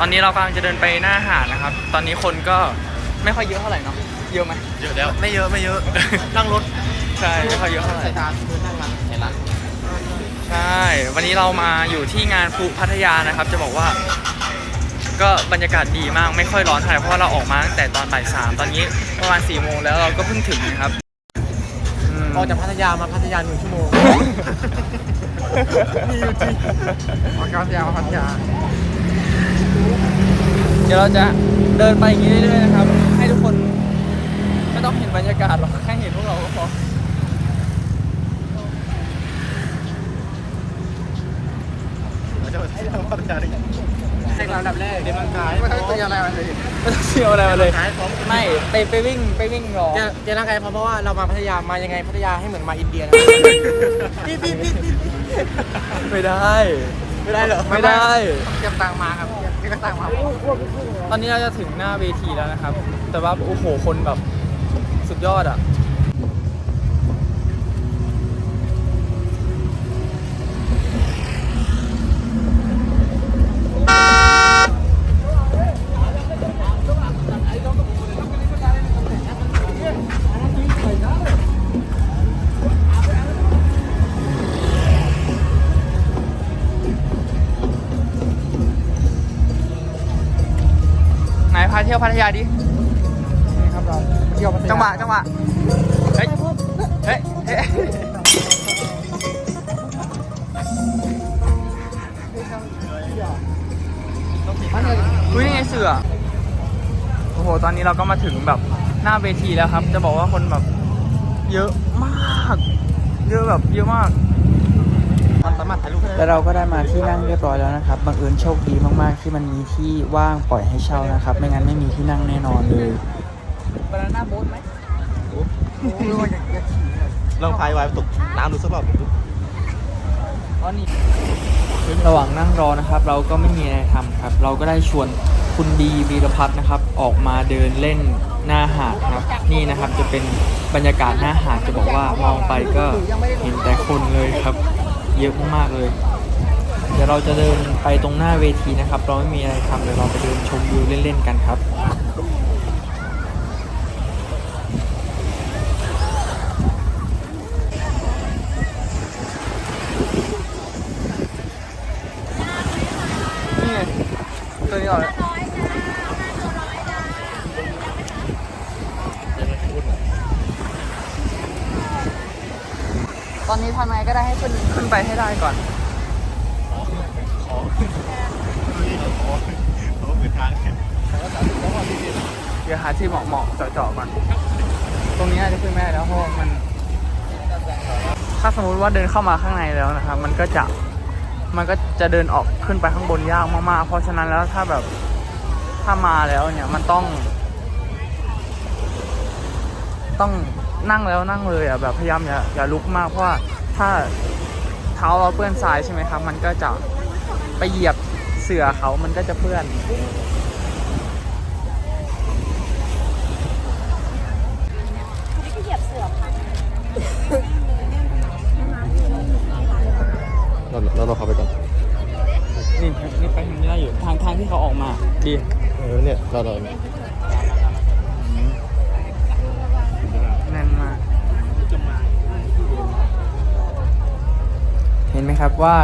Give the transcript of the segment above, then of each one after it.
ตอนนี้เรากำลังจะเดินไปหน้าหาดนะครับ ตอนนี้คนก็ไม่ค่อยเยอะเท่าไหร่เนาะ เยอะไหม เยอะแล้ว ไม่เยอะไม่เยอะ นั่งรถ ใช่ ไม่ค่อยเยอะเท่าไหร่สายตาคือนั่งร้านเห็นละใช่ วันนี้เรามาอยู่ที่งานพลุพัทยานะครับ จะบอกว่า ก็บรรยากาศดีมาก ไม่ค่อยร้อนเท่าไหร่เพราะว่าเราออกมาตั้งแต่ตอนบ่ายสามตอนนี้ประมาณสี่โมงแล้วเราก็เพิ่งถึงนะครับมออกจากพัทยามาพัทยาหนึ่งชั่วโมง มีอยู่จริงออกจากพัทยามาพัทยา เดี๋ยวเราจะเดินไปอย่างนี้เรื่อยๆนะครับ ให้ทุกคนไม่ต้องเห็นบรรยากาศหรอกแค่เห็นพวกเราก็พอเราจะไปพัทยาพัทยาได้ยังให้เราดับแรกเดี๋ยวมันขายไม่ต้องเตรียมอะไรมาเลยไม่ต้องเที่ยวอะไรมาเลยขายของไม่ไปไปวิ่งไปวิ่งรอเตรียมเตรียมร่างกายเพราะว่าเรามาพัทยามายังไงพัทยาให้เหมือนมาอินเดียนะพี่พี่พี่พี่ไม่ได้ ไม่ได้เหรอไม่ได้เตรียมตังค์มาครับ พี่ก็ตังมาตอนนี้เราจะถึงหน้าเวทีแล้วนะครับ แต่ว่าโอ้โหคนแบบสุดยอดอะ พาเที่ยวพัทยาดินี่ครับเราเที่ยวพัทยาจังหวะจังหวะเฮ้ยเฮ้ยเฮ้ยอุ้ยนี่ไงเสือโอ้โหตอนนี้เราก็มาถึงแบบหน้าเวทีแล้วครับ จะบอกว่าคนแบบเยอะมาก เยอะแบบเยอะมากมัน สามารถถ่ายรูปได้ แล้วเราก็ได้มาที่นั่งเรียบร้อยแล้วนะครับ บังเอิญโชคดีมากๆ ที่มันมีที่ว่างปล่อยให้เช่านะครับ ไม่งั้นไม่มีที่นั่งแน่นอนเลย บานาน่าโบ๊ทไหมลองพายไว้ตกน้ำดูสักรอบอ๋อนี่ระหว่างนั่งรอนะครับ เราก็ไม่มีอะไรทำครับ เราก็ได้ชวนคุณบีบีรพัฒน์นะครับ ออกมาเดินเล่นหน้าหาดครับ นี่นะครับจะเป็นบรรยากาศหน้าหาดจะบอกว่ามองไปก็เห็นแต่คนเลยครับ เยอะมากๆเลย เดี๋ยวเราจะเดินไปตรงหน้าเวทีนะครับ เราไม่มีอะไรทำเดี๋ยวเราไปเดินชมวิวเล่นๆกันครับ นี่ไงตัวนี้ออกแล้ว ตอนนี้ทำไงก็ได้ให้ขึ้นขึ้นไปให้ได้ก่อนเดี๋ยวหาที่เหมาะๆเจาะๆก่อนตรงนี้อาจจะขึ้นไม่ได้แล้วเพราะมัน ถ้าสมมุติว่าเดินเข้ามาข้างในแล้วนะครับ มันก็จะมันก็จะเดินออกขึ้นไปข้างบนยากมากๆ เพราะฉะนั้นแล้วถ้าแบบถ้ามาแล้วเนี่ยมันต้อง ต้อง นั่งแล้วนั่งเลยอะแบบพยายามอย่าอย่าลุกมากเพราะว่าถ้าเท้าเราเปื้อนทรายใช่ไหมครับ มันก็จะไปเหยียบเสือเขามันก็จะเปื้อนนี่ก็เหยียบเสือค่ะเราเราเราเข้าไปก่อนนี่นี่ไปทางนี้ได้อยู่ทางทางที่เขาออกมา ดี เออเนี่ยเราเรา ห็นไหมครับว่า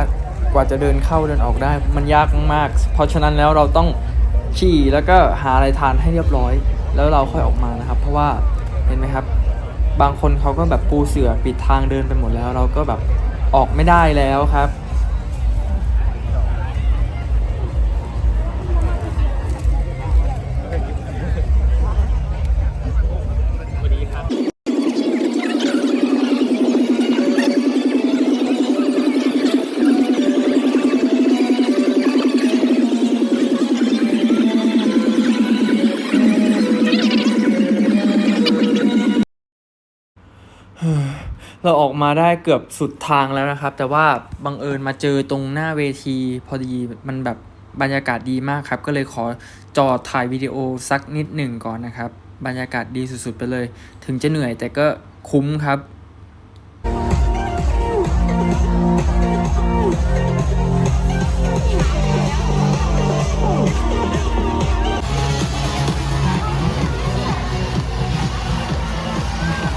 กว่าจะเดินเข้าเดินออกได้มันยากมาก เพราะฉะนั้นแล้วเราต้องขี่แล้วก็หาอะไรทานให้เรียบร้อย แล้วเราค่อยออกมานะครับ เพราะว่าเห็นไหมครับ บางคนเขาก็แบบปูเสือปิดทางเดินไปหมดแล้ว เราก็แบบออกไม่ได้แล้วครับ เราออกมาได้เกือบสุดทางแล้วนะครับ แต่ว่าบังเอิญมาเจอตรงหน้าเวทีพอดีมันแบบบรรยากาศดีมากครับ ก็เลยขอจอดถ่ายวิดีโอสักนิดหนึ่งก่อนนะครับ บรรยากาศดีสุดๆไปเลย ถึงจะเหนื่อยแต่ก็คุ้มครับ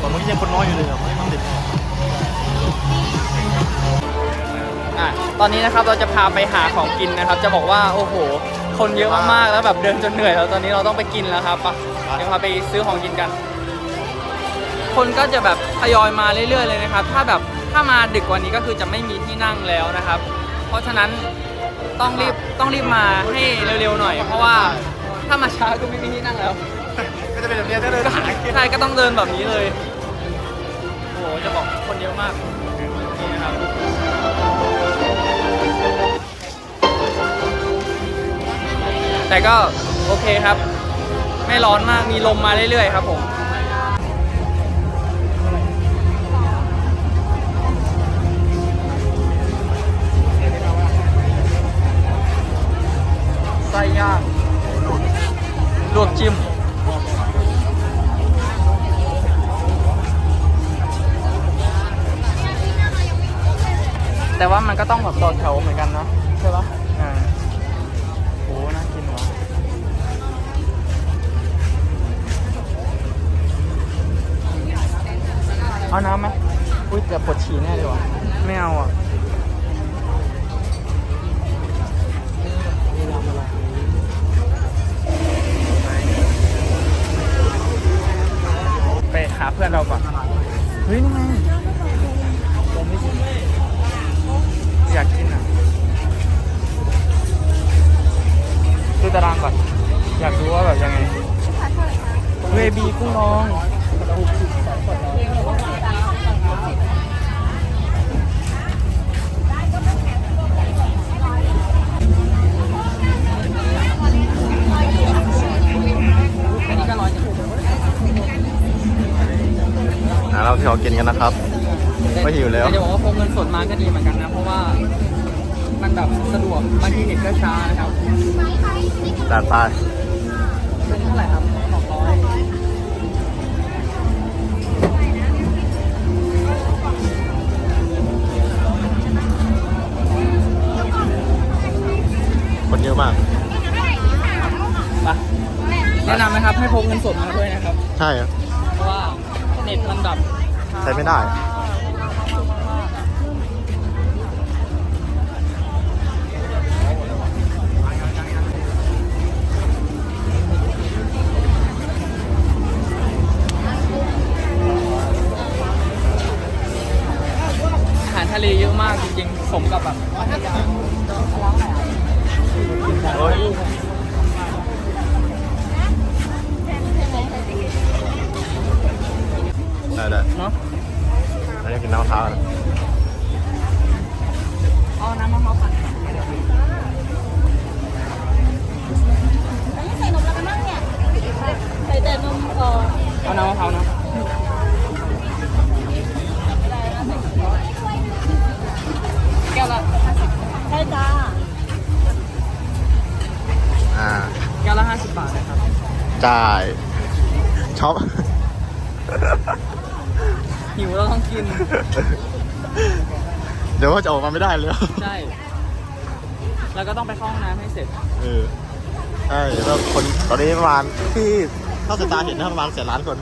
ตอนนี้ยังคนน้อยอยู่เลยอะ ครับเราจะพาไปหาของกินนะครับ จะบอกว่าโอ้โห คนเยอะมากๆแล้วแบบเดินจนเหนื่อยแล้วตอนนี้เราต้องไปกินแล้วครับไปเดี๋ยวพาไปซื้อของกินกัน คนก็จะแบบทยอยมาเรื่อยๆเลยนะครับ ถ้าแบบถ้ามาดึกกว่านี้ก็คือจะไม่มีที่นั่งแล้วนะครับ เพราะฉะนั้นต้องรีบต้องรีบมาให้เร็วๆหน่อย เพราะว่าถ้ามาช้าก็ไม่มีที่นั่งแล้วก็จะเป็นแบบนี้ถ้าเดินหากินใช่ก็ต้องเดินแบบนี้เลย โอ้โหจะบอกคนเยอะมากนี่นะครับ แต่ก็โอเคครับ ไม่ร้อนมากมีลมมาเรื่อยๆครับผมไส้ย่างลวกจิ้มแต่ว่ามันก็ต้องแบบต่อแถวเหมือนกันเนาะใช่ปะอ่า เอาน้ำไหมอุ้ยแต่ปวดฉี่แน่เลยว่ะไม่เอาอะไปหาเพื่อนเราก่อนเฮ้ยนี่ไงอยากกินอะดูตารางก่อน อยากรู้ว่าแบบยังไงเวบีกุ้งร้องอันนี้ก็ร้อยจัง หาเราที่เขากินกันนะครับไม่หิวแล้วต่จะบอกว่าพกเงินสดมาก็ดีเหมือนกันนะ เพราะว่ามันแบบสะดวกบางทีเน็ตก็ช้านะครับด่านตายเป็นเท่าไหร่ครับ ใช่ครับเพราะว่าเน็ตมันแบบใช้ไม่ได้ อาหารทะเลเยอะมากจริงๆ สมกับแบบ โอ้ย ได้ได้เนาะแล้วยังกินน้ำมะพร้าวนะเอาน้ำมะพร้าวปั่นไม่ใส่นมแล้วกันบ้างเนี่ยใส่แต่นมเออเอาน้ำมะพร้าวนะแก้วละใช่จ้าอ่าแก้วละห้าสิบบาทนะครับ จ่ายช็อป หิวเราต้องกิน เดี๋ยวว่าจะออกมาไม่ได้เลยใช่ แล้วก็ต้องไปเข้าห้องน้ำให้เสร็จ เออใช่แล้วคนตอนนี้ประมาณที่เท่าสายตาเห็นนะประมาณแสนล้านคน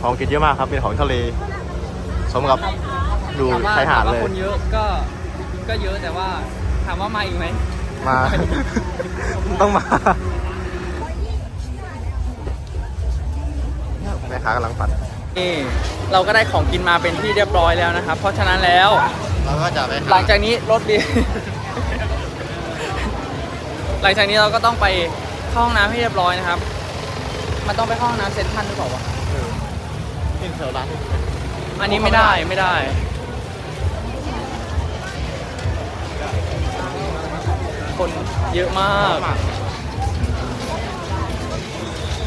ของกินเยอะมากครับเป็นของทะเลสมกับดูถามว่าชายหาดถมว่เลย คนเยอะก็ ก็เยอะแต่ว่าถามว่ามาอีกไหมมา ต้องมา ม่ค้ากำลังปัดนี่เราก็ได้ของกินมาเป็นที่เรียบร้อยแล้วนะครับ เพราะฉะนั้นแล้วเราก็จะไปหลังจากนี้รถดี หลังจากนี้เราก็ต้องไปเข้าห้องน้ำให้เรียบร้อยนะครับ มันต้องไปเข้าห้องน้ำเซ็นทรัลหรือเปล่าวะกินเซลร้านอันนี้ไม่ได้ไม่ได้ คนเยอะมาก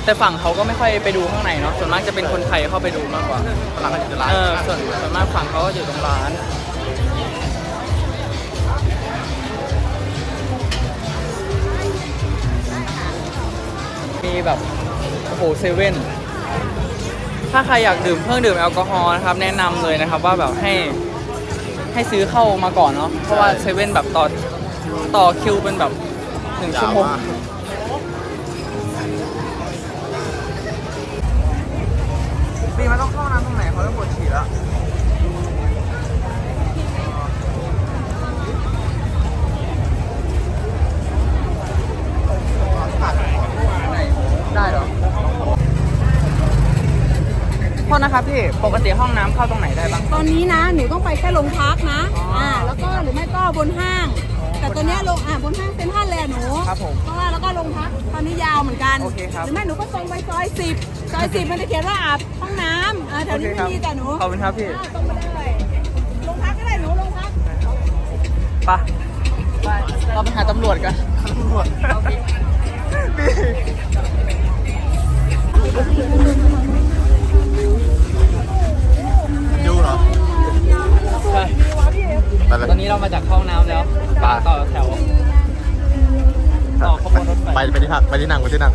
แต่ฝั่งเขาก็ไม่ค่อยไปดูข้างในเนาะส่วนมากจะเป็นคนไทยเข้าไปดูมากกว่าฝรั่งก็จะร้านเออส่วนส่วนมากฝั่งเขาก็อยู่ตรงร้าน มีแบบโอ้โหเซเว่นถ้าใครอยากดื่มเครื่องดื่มแอลกอฮอล์นะครับแนะนำเลยนะครับว่าแบบให้ให้ซื้อเข้ามาก่อนเนาะเพราะว่าเซเว่นแบบต่อต่อคิวเป็นแบบหนึ่งชั่วโมง เขาจะปวดฉี่แล้วได้เหรอโทษนะครับพี่ ปกติห้องน้ำเข้าตรงไหนได้บ้าง ตอนนี้นะหนูต้องไปแค่โรงพักนะอ่าแล้วก็หรือไม่ก็บนห้าง แต่ตอนเนี้ยลงอ่าบนห้างเป็นท่าแลหนูครับผมเพราะว่าแล้วก็โรงพักตอนนี้ยาวเหมือนกัน โอเคครับ หรือไม่หนูก็ตรงไปซอยสิบซอยสิบมันจะเขียนว่าอาบห้ องน้ำอ่าแถวนี้ไม่มีแต่หนูขอบคุณครับพี่อ่าตรงไปเลยโรงพักก็ได้หนูโรงพักไปไปเราไปหาตำรวจกันตำรวจพี่ดูเหรอใช่ไปเลยตอนนี้เรามาจากห้องน้ำแล้วกำลังต่อแถวต่อขบวนรถไฟไปไปที่พักไปที่นั่งไปที่นั่ง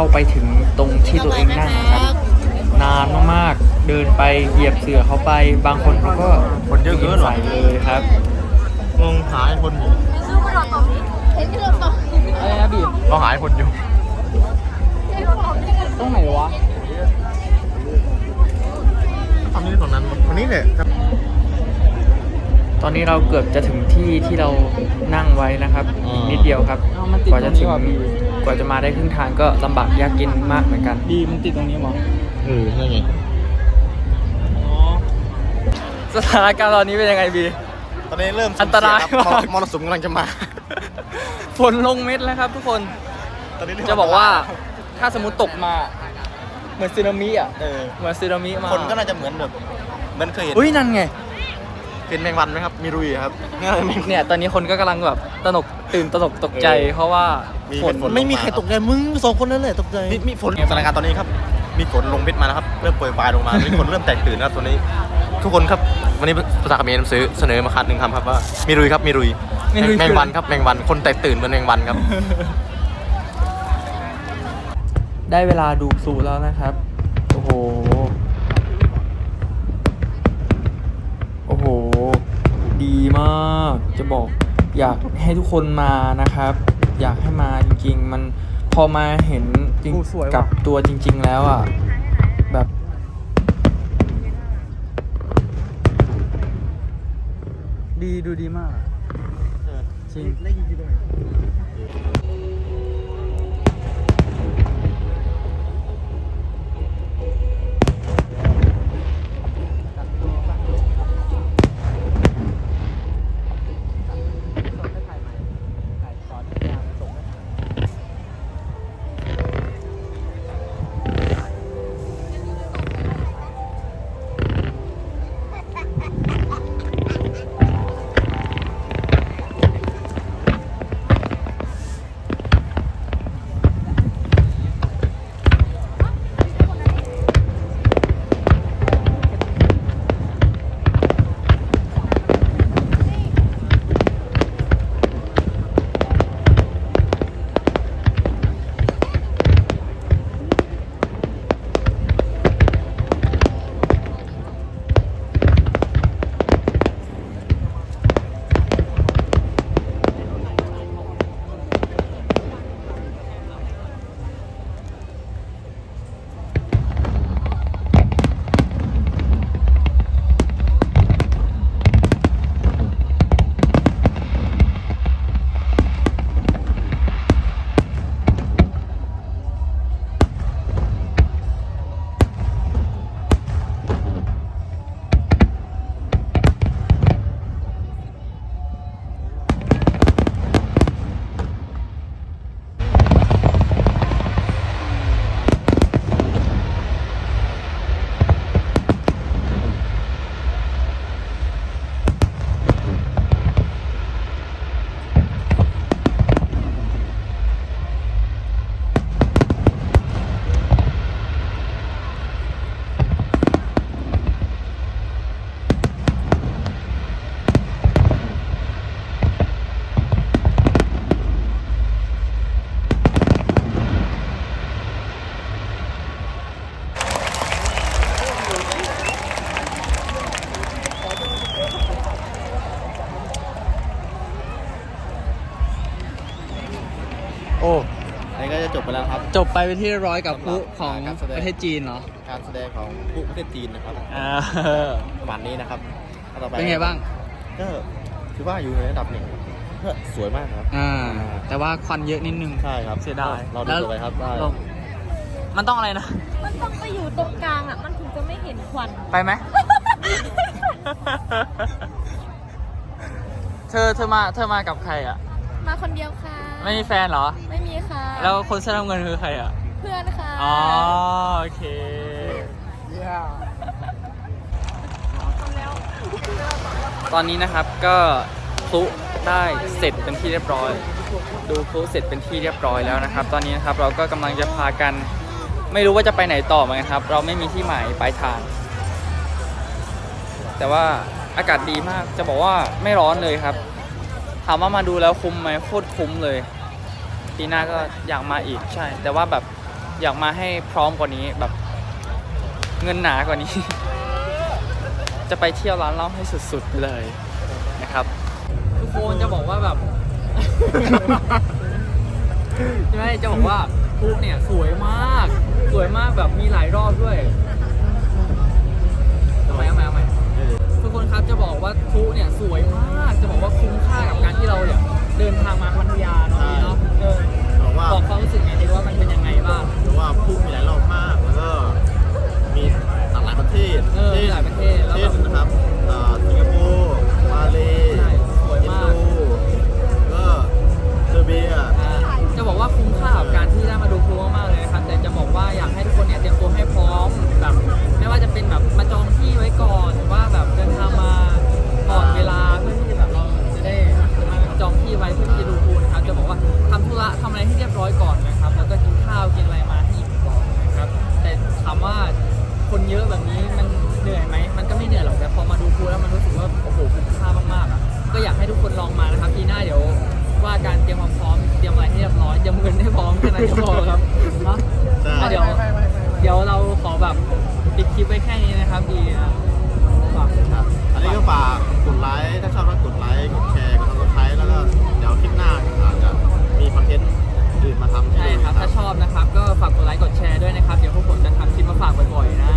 เข้าไปถึงตรงที่ตัวเองนั่งนะครับ นานมากๆ เดินไปเหยียบเสือเขาไป บางคนเขาก็คนเยอะเกินเหรอ ใส่เลยครับงงหายคนอยู่อะไรนะบีมก็หายคนอยู่ ตรงไหนวะ ทำนี่ตรงนั้นวันนี้เนี่ยตอนนี้เราเกือบจะถึงที่ที่เรานั่งไว้นะครับอืมนิดเดียวครับอ้าวมันติดกว่าจะถึงตรงนี้ว่ะพี่ก ว่าจะมาได้ครึ่งทางก็ลำบากยากเย็นมากเหมือนกันบีมันติดตรงนี้มั้งเออนั่นไง อ๋อสถานการณ์ตอนนี้เป็นยังไงบี ตอนนี้เริ่มอันตรายสุ่มเสี่งคมากบมรสุมกำลังจะมา ฝนลงเม็ดแล้วครับทุกคน ตอนนี้เริ่มจะบอกว่าถ้าสมมติตกมา เหมือนสึนามิอะ เออ เหมือนสึนามิมาคนก็น่าจะเหมือนแบบเหมือนเคยเห็นอุ้ยนั่นไง เป็นแมงวันไหมครับ มีรุยครับ เนี่ยแมงเนี่ยตอนนี้คนก็กำลังแบบตระหนก ตื่นตระหนกตกใจเออเพราะว่ามีฝนเป็นฝน ไม่มีใครตกใจมึงสองคนนั่นแหละตกใจมีมีฝนสถานการณ์ตอนนี้ครับ มีฝนลงเม็ดมาแล้วครับ เริ่มโปรยปลายลงมา มีคนเริ่มแตกตื่นนะครับตอนนี้ ทุกคนครับ วันนี้ภาษาเขมรซื้อเสนอมาคัดหนึ่งคำครับว่า มีรุยครับมีรุยมีรุย แมงวันครับ แมงวัน คนแตกตื่นเหมือนแมงวันครับ ได้เวลาดูสูแล้วนะครับ โอ้โห โอ้โห ดีมาก จะบอก อยากให้ทุกคนมานะครับ อยากให้มาจริง ๆ มันพอมาเห็นจริงโอ้สวยว่ะกับตัวจริง ๆ แล้วอะแบบดีดูดีมากอะจริง จบไปเป็นที่เรียบร้อยกับผู้ของการแสดงประเทศจีนเนาะการแสดงของผู้ประเทศจีนนะครับอ่าประมาณนี้นะครับต่อไปเป็นไงบ้างก็ถือว่าอยู่ในระดับหนึ่งก็สวยมากครับอ่าแต่ว่าควันเยอะนิดนึงใช่ครับเสียดายเราดูแล้วต่อไปครับว่าเรามันต้องอะไรนะ มันต้องไปอยู่ตรงกลางอะ มันถึงจะไม่เห็นควัน ไปไหม เธอเธอมาเธอมากับใครอะ มาคนเดียวค่ะ ไม่มีแฟนเหรอ ไม่มีค่ะแล้วคนเสื้อน้ำเงินคือใครอะ เพื่อนค่ะอ๋อโอเคตอนนี้นะครับก็พลุได้เสร็จเป็นที่เรียบร้อย ดูพลุเสร็จเป็นที่เรียบร้อยแล้วนะครับ ตอนนี้นะครับเราก็กำลังจะพากัน ไม่รู้ว่าจะไปไหนต่อเหมือนกันครับ เราไม่มีที่หมายปลายทาง แต่ว่าอากาศดีมากจะบอกว่าไม่ร้อนเลยครับ ถามว่ามาดูแล้วคุ้มไหมโคตรคุ้มเลย ปีหน้าก็อยากมาอีกใช่ แต่ว่าแบบอยากมาให้พร้อมกว่านี้แบบ เงินหนากว่านี้ จะไปเที่ยวร้านเหล้าให้สุดๆไปเลยนะครับ ทุกคนจะบอกว่าแบบ ใช่ไหมจะบอกว่าพูเนี่ยสวยมาก สวยมากแบบมีหลายรอบด้วย คนครับจะบอกว่าพลุเนี่ยสวยมาก จะบอกว่าคุ้มค่ากับการที่เราเนี่ยเดินทางมาพัทยาเนาะพี่เนาะ ว่าการเตรียมความพร้อมเตรียมอะไรให้เรียบร้อยเตรียมเงินให้พร้อมแค่นั้นก็พอครับเนาะใช่ อะเดี๋ยวเดี๋ยวเราขอแบบปิดคลิปไว้แค่นี้นะครับดีนะฝากครับ อันนี้ก็ฝากกดไลค์ถ้าชอบก็กดไลค์กดแชร์กดซับสไครต์แล้วก็เดี๋ยวคลิปหน้าอาจจะมีคอนเทนต์อื่นมาทำให้ใช่ดูครับถ้าชอบนะครับ ก็ฝากกดไลค์กดแชร์ด้วยนะครับ เดี๋ยวพวกผมจะทำคลิปมาฝากบ่อยๆนะ